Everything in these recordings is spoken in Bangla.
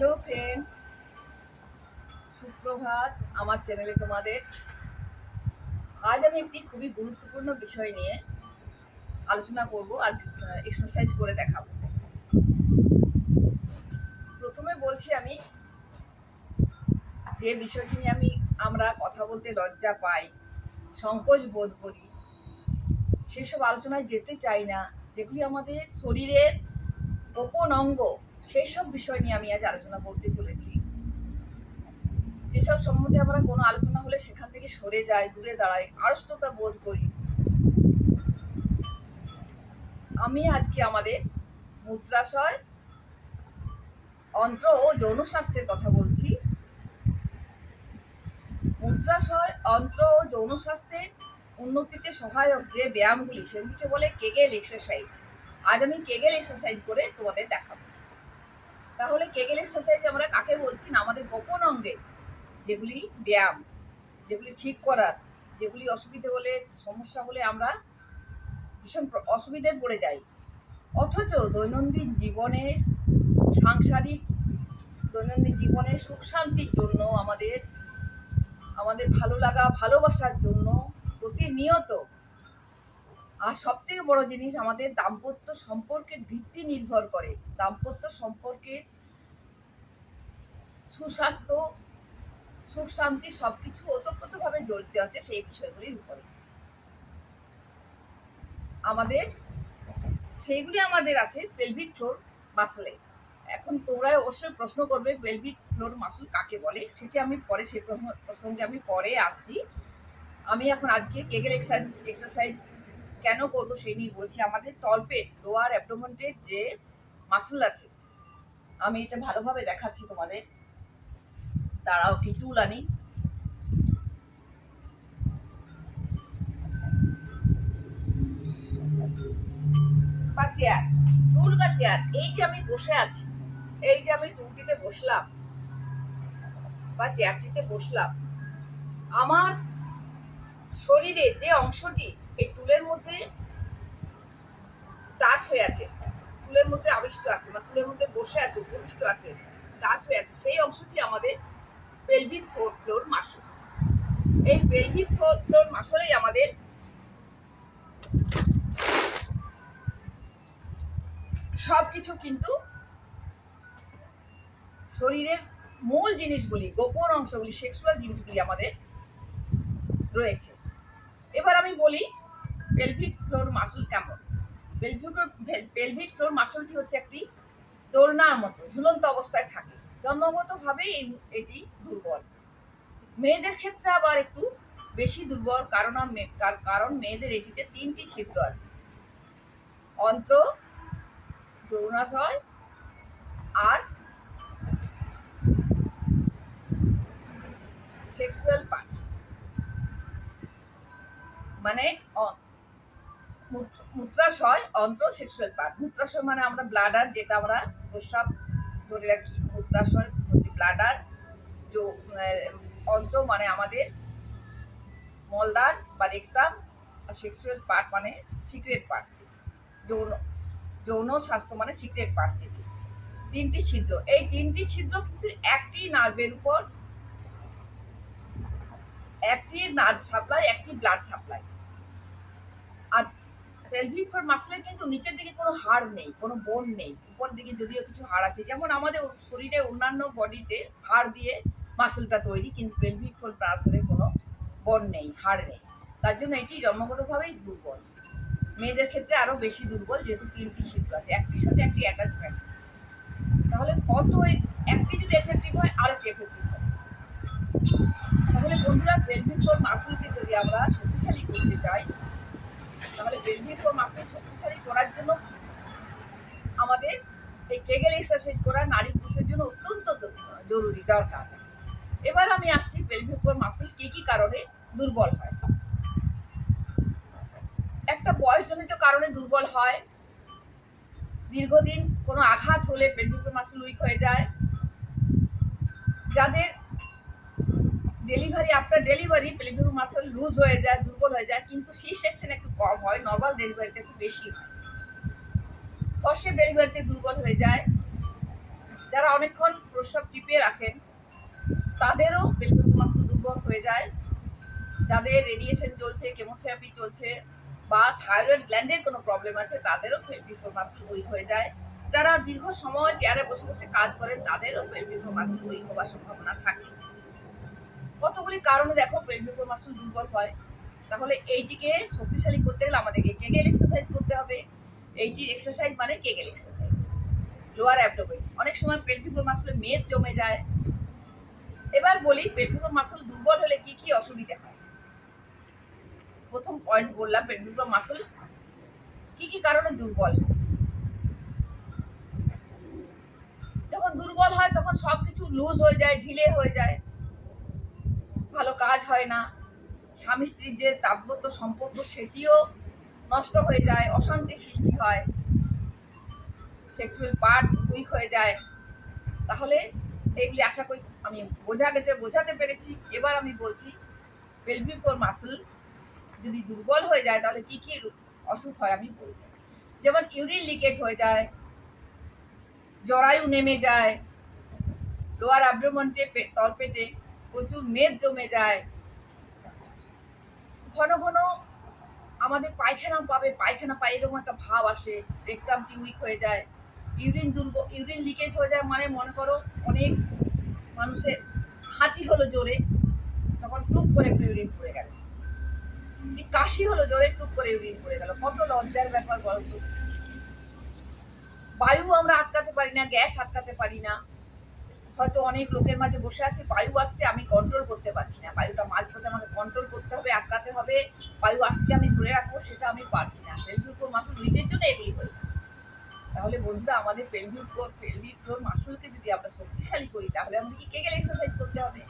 হ্যালো ফ্রেন্ডস সুপ্রভাত আমার চ্যানেলে তোমাদের। আজ আমি একটি খুবই গুরুত্বপূর্ণ বিষয় নিয়ে আলোচনা করব আর এক্সারসাইজ করে দেখাবো। প্রথমে বলছি আমি যে বিষয়টি নিয়ে আমি, আমরা কথা বলতে লজ্জা পাই, সংকোচ বোধ করি, সেসব আলোচনায় যেতে চাই না, যেগুলি আমাদের শরীরের গোপন অঙ্গ সেই সব বিষয় নিয়ে আমি আজ আলোচনা করতে চলেছি। যেসব সম্বন্ধে আমরা কোনো আলোচনা হলে সেখান থেকে সরে যাই, দূরে দাঁড়াই, আড়ষ্টতা বোধ করি। আমি আজকে আমাদের মুদ্রাশয়, অন্ত্র ও যৌন স্বাস্থ্যের কথা বলছি। মুদ্রাশয়, অন্ত্র ও যৌন স্বাস্থ্যের উন্নতিতে সহায়ক যে ব্যায়ামগুলি, সেগুলিকে বলে কেগেল এক্সারসাইজ আজ আমি কেগেল এক্সারসাইজ করে তোমাদের দেখাবো। তাহলে কেগেল এক্সারসাইজ আমরা কাকে বলছি না? আমাদের গোপন অঙ্গে। যেগুলি ব্যায়াম, যেগুলি ঠিক করার, যেগুলি অসুবিধে হলে, সমস্যা হলে আমরা ভীষণ অসুবিধায় পড়ে যাই। অথচ দৈনন্দিন জীবনের সাংসারিক, দৈনন্দিন জীবনের সুখ শান্তির জন্য আমাদের আমাদের ভালো লাগা, ভালোবাসার জন্য প্রতিনিয়ত আর সব থেকে বড় জিনিস আমাদের দাম্পত্য সম্পর্কের ভিত্তি নির্ভর করে। দাম্পত্য সম্পর্কের সুস্বাস্থ্য সুখ শান্তি সবকিছু ওতপ্রোতভাবে জড়িত আছে সেই বিষয়গুলির উপরে। আমাদের, সেইগুলি আমাদের আছে পেলভিক ফ্লোর মাসলে এখন তোমরা অবশ্যই প্রশ্ন করবে পেলভিক ফ্লোর মাসল কাকে বলে? সেটি আমি পরে, সেই প্রসঙ্গে আমি পরে আসছি। আমি এখন আজকে কেগেল এক্সারসাইজ এক্সারসাইজ কেন করব সেই নিয়ে বলছি, আমাদের তলপেট লোয়ার অ্যাবডোমেন্টের যে মাসল আছে, আমি এটা ভালোভাবে দেখাচ্ছি তোমাদের। দাঁড়াও কি টুল আনি। চেয়ার টুল বা চেয়ার এই যে আমি বসে আছি, এই যে আমি টুলটিতে বসলাম, বা চেয়ারটিতে বসলাম, আমার শরীরে যে অংশটি এই টুলের মধ্যে টাচ হয়ে আছে টুলের মধ্যে আবিষ্ট আছে বা টুলের মধ্যে বসে আছে উপবিষ্ট আছে টাচ হয়ে আছে, সেই অংশটি আমাদের পেলভিক ফ্লোর মাসল এই পেলভিক ফ্লোর মাসলেই আমাদের সবকিছু কিন্তু শরীরের মূল জিনিসগুলি, গোপন অংশগুলি সেক্সুয়াল জিনিসগুলি আমাদের রয়েছে। এবার আমি বলি পেলভিক ফ্লোর মাসল কেমন? পেলভিক পেলভিক ফ্লোর মাসলটি হচ্ছে একটি দোলনার মতো, ঝুলন্ত অবস্থায় থাকে। জন্মগতভাবেই এই- এটি দুর্বল। মেয়েদের ক্ষেত্রে আবার একটু বেশি দুর্বল, কারণ কারণ মেয়েদের এটিতে তিনটি ছিদ্র আছে। অন্ত্র, যৌনাশয় আর সেক্সুয়াল পার্ট মানে মূত্রাশয় অন্ত্র সেক্সুয়াল পার্ট মূত্রাশয় মানে আমরা ব্লাডার যেটা আমরা প্রস্রাব ধরে রাখি। মূত্রাশয় হচ্ছে ব্লাডার অন্ত্র মানে আমাদের মলদার বা রেকটাম আর সেক্সুয়াল পার্ট মানে সিক্রেট পার্ট যৌন যৌন স্বাস্থ্য মানে সিক্রেট পার্ট যেটি। তিনটি ছিদ্র। এই তিনটি ছিদ্র কিন্তু একটি নার্ভের উপর, একটি নার্ভ সাপ্লাই একটি ব্লাড সাপ্লাই পেলভিক ফ্লোর কিন্তু নিচের দিকে কোনো হাড় নেই, কোনো বোন নেই। উপর দিকে যদিও কিছু হাড় আছে, যেমন আমাদের অন্যান্য বডিতে হাড় দিয়ে মাসলটা তৈরি, কিন্তু পেলভিক কোনো বোন নেই, হাড় নেই। তার জন্য এটি জন্মগতভাবেই দুর্বল। মেয়েদের ক্ষেত্রে আরও বেশি দুর্বল, যেহেতু তিনটি ছিদ্র আছে। একটির সাথে একটি অ্যাটাচমেন্ট তাহলে কত একটি যদি এফেক্টিভ হয় আরেকটি এফেক্টিভ হয়। তাহলে বন্ধুরা পেলভিক ফ্লোর মাসলকে যদি আমরা শক্তিশালী করতে চাই তাহলে ফ্লোর মাসল শক্তিশালী করার জন্য আমাদের এই কেগেল এক্সারসাইজ করা নারী পুরুষের জন্য অত্যন্ত জরুরি, দরকার। এবার আমি আসছি মাসল কি কি কারণে দুর্বল হয়। একটা বয়সজনিত কারণে দুর্বল হয়। দীর্ঘদিন কোনো আঘাত হলে পেলভিক ফ্লোর মাসল উইক হয়ে যায়। যাদের delivery after delivery pelvic muscle loose হয়ে যায়, দুর্বল হয়ে যায়, কিন্তু সি সেকশন একটু কম হয় নর্মাল ডেলিভারিতে একটু বেশি হয়। ফর্সে ডেলিভারিতে দুর্বল হয়ে যায়। যারা অনেকক্ষণ প্রস্রাব টিপে রাখেন, তাদেরও পেলভিক মাসল দুর্বল হয়ে যায়। যাদের রেডিয়েশন চলছে কেমোথেরাপি চলছে, বা থাইরয়েড গ্ল্যান্ডের কোনো প্রবলেম আছে, তাদেরও পেলভিক মাসল উইক হয়ে যায়। যারা দীর্ঘ সময় চেয়ারে বসে বসে কাজ করেন, তাদেরও পেলভিক মাসল উইক হওয়ার সম্ভাবনা থাকে। কতগুলি কারণে দেখো পেলভিক মাসল দুর্বল হয়? তাহলে এইটিকে শক্তিশালী করতে গেলে আমাদেরকে কেগেল এক্সারসাইজ করতে হবে? এইটি এক্সারসাইজ মানে কেগেল এক্সারসাইজ লোয়ার অ্যাবডোমেন অনেক সময় পেলভিক মাসলে মেদ জমে যায়। এবার বলি পেলভিক মাসল দুর্বল হলে কি কি অসুবিধা হয়? প্রথম পয়েন্ট বললাম পেলভিক মাসল কি কি কারণে দুর্বল? যখন দুর্বল হয়, তখন সবকিছু লুজ হয়ে যায়, ঢিলে হয়ে যায়। ভালো কাজ হয় না। স্বামী স্ত্রীর যে দাম্পত্য সম্পর্ক, সেটিও নষ্ট হয়ে যায়, অশান্তির সৃষ্টি হয়। সেক্সুয়াল পার্ট উইক হয়ে যায়। তাহলে এগুলি আশা করি আমি বোঝা গেছে, বোঝাতে পেরেছি। এবার আমি বলছি পেলভিক মাসল যদি দুর্বল হয়ে যায়, তাহলে কি কি অসুখ হয় আমি বলছি। যেমন ইউরিন লিকেজ হয়ে যায়, জরায়ু নেমে যায় লোয়ার আব্রমন্টে তলপেটে প্রচুর মেদ জমে যায়। ঘন ঘন আমাদের পায়খানা পাবে, পায়খানা পায় এরকম একটা ভাব আসে রেকটামটি উইক হয়ে যায় ইউরিন দুর্বল ইউরিন লিকেজ হয়ে যায় মানে মনে করো অনেক মানুষের হাতি হলো জোরে, তখন টুক করে একটু ইউরিন পড়ে গেল। কাশি হলো জোরে টুক করে ইউরিন পড়ে গেল, কত লজ্জার ব্যাপার বলো তো বায়ু আমরা আটকাতে পারি না, গ্যাস আটকাতে পারি না। হয়তো অনেক লোকের মাঝে বসে আছে, বায়ু আসছে, আমি কন্ট্রোল করতে পারছি না। বায়ুটা মাঝ পথে আমাকে কন্ট্রোল করতে হবে, আটকাতে হবে। বায়ু আসছে, আমি ধরে রাখব, সেটা আমি পারছি না। পেলভিক ফ্লোর মাসুল উইকের জন্য এগুলি হয়ে। তাহলে বন্ধুরা, আমাদের পেলভিক ফ্লোর পেলভিক ফ্লোর মাসুলকে যদি আমরা শক্তিশালী করি, তাহলে আমাদের কেগেল এক্সারসাইজ করতে হবে।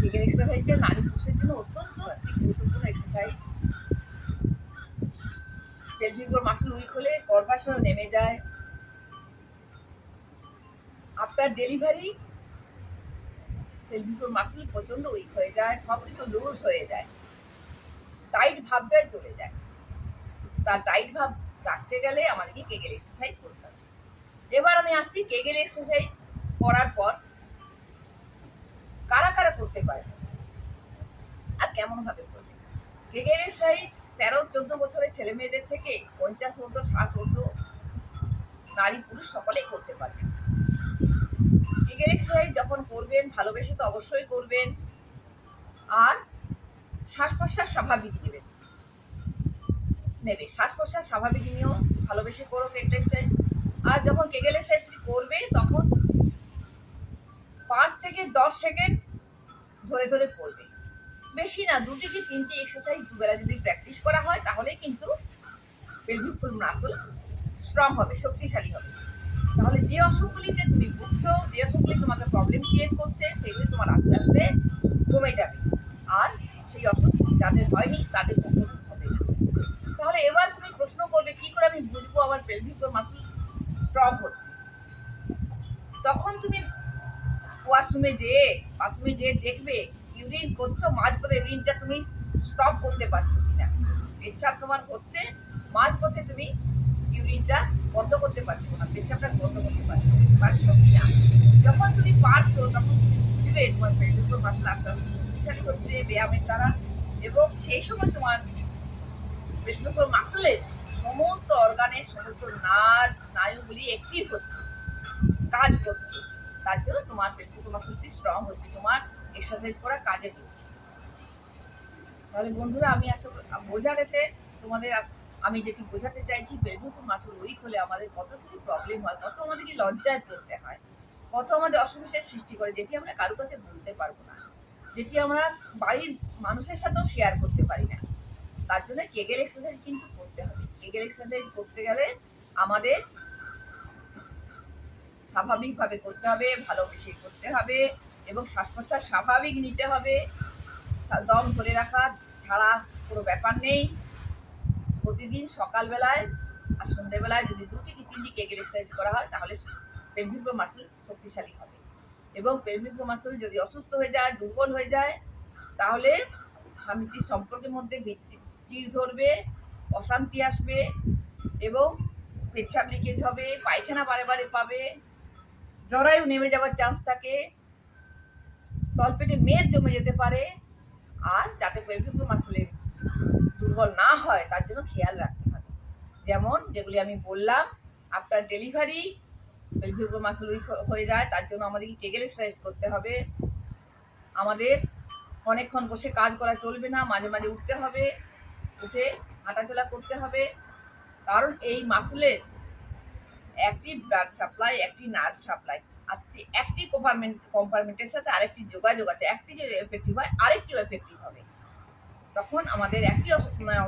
কেগেল এক্সারসাইজটা নারী পুরুষের জন্য অত্যন্ত একটি গুরুত্বপূর্ণ exercise pelvic floor muscle weak হলে গর্ভাশয় নেমে যায়। আফটার ডেলিভারি পেলভিক মাসল প্রচণ্ড উইক হয়ে যায় সব কিছু লুজ হয়ে যায়। টাইট ভাবটাই চলে যায়। তার টাইট ভাব রাখতে গেলে আমাদেরকে কেগেল এক্সারসাইজ করতে হবে। এবার আমি আসছি কেগেল এক্সারসাইজ করার পর কারা কারা করতে পারে? আর কেমন ভাবে করবে? কেগেল এক্সারসাইজ তেরো, চোদ্দ বছরের ছেলে মেয়েদের থেকে পঞ্চাশ ঊর্ধ্ব ষাট ঊর্ধ্ব নারী পুরুষ সকলেই করতে পারবে। এগের এক্সারসাইজ যখন করবেন, ভালোবেসে তো অবশ্যই করবেন। আর শ্বাস প্রশ্বাস স্বাভাবিক নেবেন নেবে। শ্বাস প্রশ্বাস স্বাভাবিক নিয়েও ভালোবেসে করো কেগেল এক্সারসাইজ আর যখন কেগেল এক্সারসাইজ করবে, তখন পাঁচ থেকে দশ সেকেন্ড ধরে ধরে করবে। বেশি না, দুটি কি তিনটি এক্সারসাইজ দুবেলা যদি প্র্যাকটিস করা হয় তাহলে কিন্তু পেলভিক ফুল মাসল স্ট্রং হবে, শক্তিশালী হবে। তাহলে যে অসুখগুলিতে তুমি ভুগছো, যে অসুখগুলি তোমাকে প্রবলেম ক্রিয়েট করছে, সেগুলি তোমার আস্তে আস্তে কমে যাবে। আর সেই অসুখ যাদের হয়নি, তাদের কখনো হবে তাহলে এবার তুমি প্রশ্ন করবে, কি করে আমি বুঝব আমার পেলভিক মাসল স্ট্রং হচ্ছে? তখন তুমি ওয়াশরুমে যেয়ে বাথরুমে যেয়ে দেখবে ইউরিন করছ মাঝ পথে ইউরিনটা তুমি স্টপ করতে পারছ কিনা। পেচ্ছাপ তোমার হচ্ছে মাঝ পথে তুমি ইউরিনটা বন্ধ করতে পারছ না, পেচ্ছাপটা বন্ধ করতে পারছ পারছ কিনা যখন তুমি পারছ, তখন তুমি তোমার পেলভিক মাসল আস্তে আস্তে শক্তিশালী হচ্ছে, ব্যায়ামের দ্বারা এবং সেই সময় তোমার পেলভিক মাসলের সমস্ত অর্গানের সমস্ত নার্ভ স্নায়ুগুলি অ্যাক্টিভ হচ্ছে, কাজ করছে। তার জন্য তোমার পেলভিক মাসলটি স্ট্রং হচ্ছে, তোমার এক্সারসাইজ করা কাজে দিচ্ছে। তাহলে বন্ধুরা, আমি আসলে বোঝা গেছে তোমাদের আমি যেটি বোঝাতে চাইছি পেলভিক মাসল উইক হলে আমাদের কত কিছু প্রবলেম হয়, কত আমাদেরকে লজ্জায় পড়তে হয়, কত আমাদের অসুবিধার সৃষ্টি করে, যেটি আমরা কারও কাছে বলতে পারব না, যেটি আমরা বাড়ির মানুষের সাথেও শেয়ার করতে পারি না। তার জন্য কেগেল এক্সারসাইজ কিন্তু করতে হবে। কেগেল এক্সারসাইজ করতে গেলে আমাদের স্বাভাবিকভাবে করতে হবে, ভালোবেসে করতে হবে এবং শ্বাস প্রশ্বাস স্বাভাবিক নিতে হবে। দম ধরে রাখা ছাড়া কোনো ব্যাপার নেই। প্রতিদিন সকালবেলায় আর সন্ধ্যেবেলায় যদি দুটি কি তিনটি কেগেল এক্সারসাইজ করা হয়, তাহলে পেলভিক মাসল শক্তিশালী হবে। এবং পেলভিক মাসল যদি অসুস্থ হয়ে যায়, দুর্বল হয়ে যায়, তাহলে স্বামী স্ত্রীর সম্পর্কের মধ্যে ভিত্তি চির ধরবে, অশান্তি আসবে এবং পেচ্ছাপ লিকেজ হবে, পায়খানা বারে বারে পাবে, জরায়ু নেমে যাওয়ার চান্স থাকে, তলপেটে মেদ জমে যেতে পারে, আর যাতে পেলভিক মাসেলের দুর্বল না হয়, তার জন্য খেয়াল রাখতে হবে। যেমন যেগুলি আমি বললাম আফটার ডেলিভারি পেলভিক মাসেল হয়ে যায়, তার জন্য আমাদেরকে কেগেল এক্সারসাইজ করতে হবে? আমাদের অনেকক্ষণ বসে কাজ করা চলবে না, মাঝে মাঝে উঠতে হবে, উঠে হাঁটাচলা করতে হবে। কারণ এই মাসলের একটি ব্লাড সাপ্লাই একটি নার্ভ সাপ্লাই আর একটি কম্পার্টমেন্ট কম্পার্টমেন্টের সাথে আরেকটি যোগাযোগ আছে, একটি যদি এফেক্টিভ হয়, আরেকটিও এফেক্টিভ হবে। তখন আমাদের একটি মানে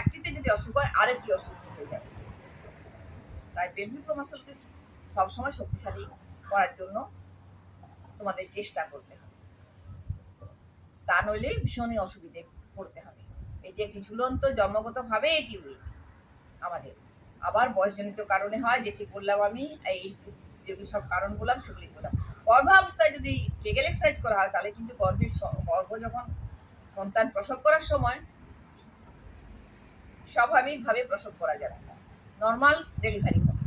একটিতে যদি অসুখ হয়, আরেকটি অসুস্থ হয়ে যাবে তাই পেলভিক সবসময় শক্তিশালী করার জন্য তোমাদের চেষ্টা করতে হবে। তা নইলে ভীষণই অসুবিধে পড়তে হবে। এটি একটি ঝুলন্ত, জন্মগতভাবে এটি উইক আমাদের। আবার বয়সজনিত কারণে হয়, যেটি বললাম আমি, এই যেগুলি সব কারণ বললাম, সেগুলি বললাম। গর্ভাবস্থায় যদি লেগেল এক্সারসাইজ করা হয়, তাহলে কিন্তু গর্ভের গর্ভ যখন সন্তান প্রসব করার সময় স্বাভাবিকভাবে প্রসব করা যাবে না। নর্মাল ডেলিভারি হবে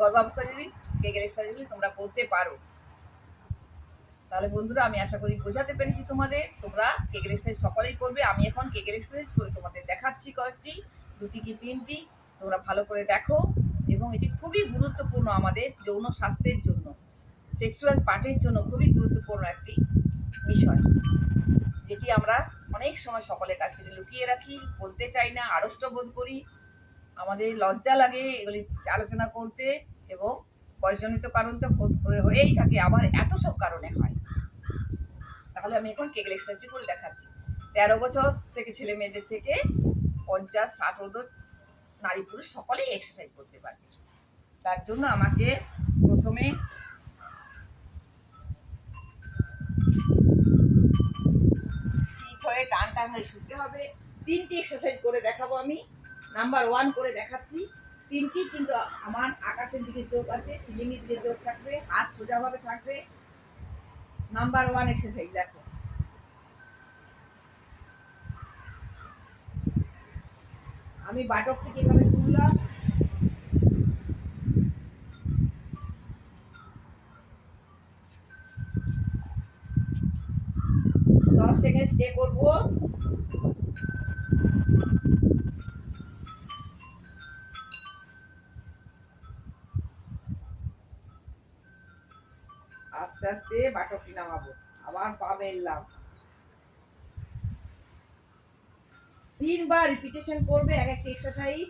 গর্ভাবস্থায় যদি লেগেল এক্সারসাইজগুলি তোমরা করতে পারো, তাহলে বন্ধুরা আমি আশা করি বোঝাতে পেরেছি তোমাদের। তোমরা কেগেল এক্সারসাইজ সকলেই করবে। আমি এখন কেগেল এক্সারসাইজ করে তোমাদের দেখাচ্ছি কয়েকটি, দুটি কি তিনটি, তোমরা ভালো করে দেখো। এবং এটি খুবই গুরুত্বপূর্ণ আমাদের যৌন স্বাস্থ্যের জন্য। সেক্সুয়াল পার্টের জন্য খুবই গুরুত্বপূর্ণ একটি বিষয়। যেটি আমরা অনেক সময় সকলের কাছ থেকে লুকিয়ে রাখি, বলতে চাই না, আড়ষ্ট বোধ করি। আমাদের লজ্জা লাগে এগুলি আলোচনা করতে এবং বয়সজনিত কারণ তো হয়ে- হয়েই থাকে, আবার এত সব কারণে হয়। তাহলে আমি এখন কেগেল এক্সারসাইজ করে দেখাচ্ছি। তেরো বছর থেকে ছেলে মেয়েদের থেকে পঞ্চাশ, ষাট ওদের নারী পুরুষ সকলেই এক্সারসাইজ করতে পারবে তার জন্য আমাকে প্রথমে হয়ে টান টান হয়ে শুতে হবে। তিনটি এক্সারসাইজ করে দেখাবো আমি। নাম্বার ওয়ান করে দেখাচ্ছি। তিনটি কিন্তু আমার আকাশের দিকে চোখ আছে, সিলিংয়ের দিকে চোখ থাকবে, হাত সোজাভাবে থাকবে। নাম্বার ওয়ান এক্সারসাইজ দেখো। আমি বাটক থেকে বাটকটি নামাবো। আবার পা মেললাম। তিনবার রিপিটেশন করবে এক একটা এক্সারসাইজ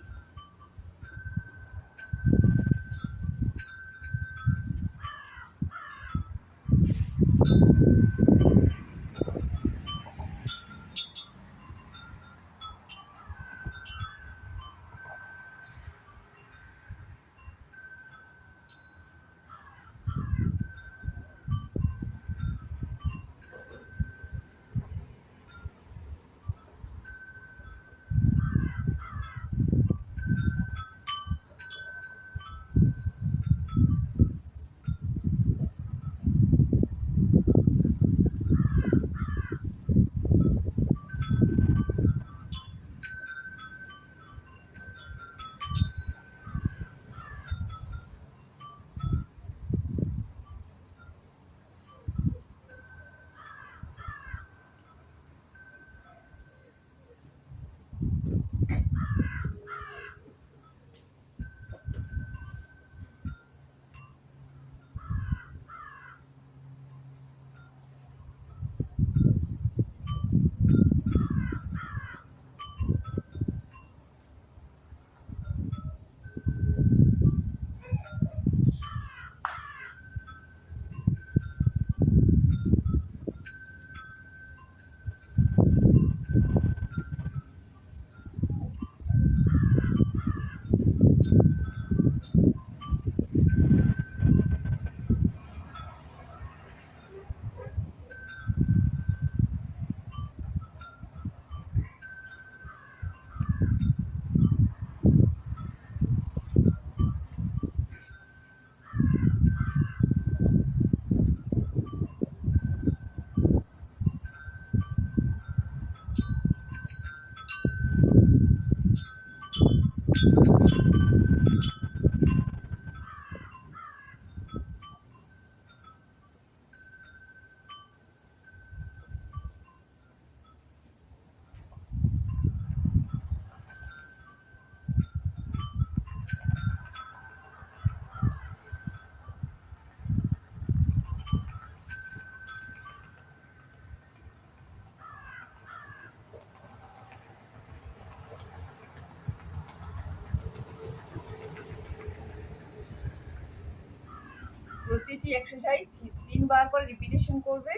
প্রতিটি এক্সারসাইজ তিনবার করে রিপিটেশন করবে।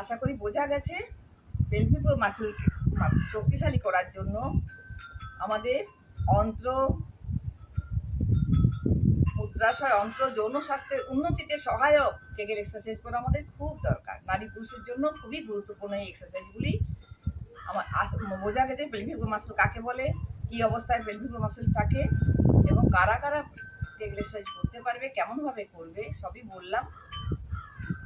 আশা করি বোঝা গেছে। পেলভিক মাসেল শক্তিশালী করার জন্য আমাদের অন্ত্র মুদ্রাশয়, অন্ত্র যৌন স্বাস্থ্যের উন্নতিতে সহায়ক। কেগেল এক্সারসাইজ করা আমাদের খুব দরকার। নারী পুরুষের জন্য খুবই গুরুত্বপূর্ণ এই এক্সারসাইজগুলি আমার বোঝা গেছে পেলভিক মাসল কাকে বলে, কি অবস্থায় পেলভিক মাসল থাকে, এবং কারা কারা কেগেল এক্সারসাইজ করতে পারবে কেমন ভাবে করবে, সবই বললাম।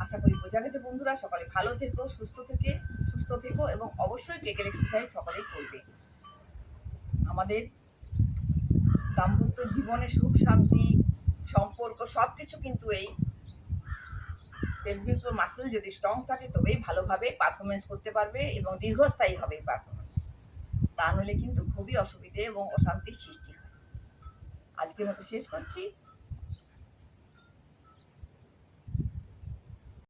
আশা করি বোঝা গেছে বন্ধুরা, সকালে ভালো থেকো, সুস্থ থেকে, সুস্থ থেকো এবং অবশ্যই কেগেল এক্সারসাইজ সকালেই করবে। আমাদের দাম্পত্য জীবনে সুখ, শান্তি, সম্পর্ক সবকিছু কিন্তু এই পেলভিক মাসল যদি স্ট্রং থাকে, তবেই ভালোভাবে পারফরমেন্স করতে পারবে এবং দীর্ঘস্থায়ী হবে এই পারফরমেন্স তা নইলে কিন্তু খুবই অসুবিধে এবং অশান্তির সৃষ্টি। আজকের মতো শেষ করছি।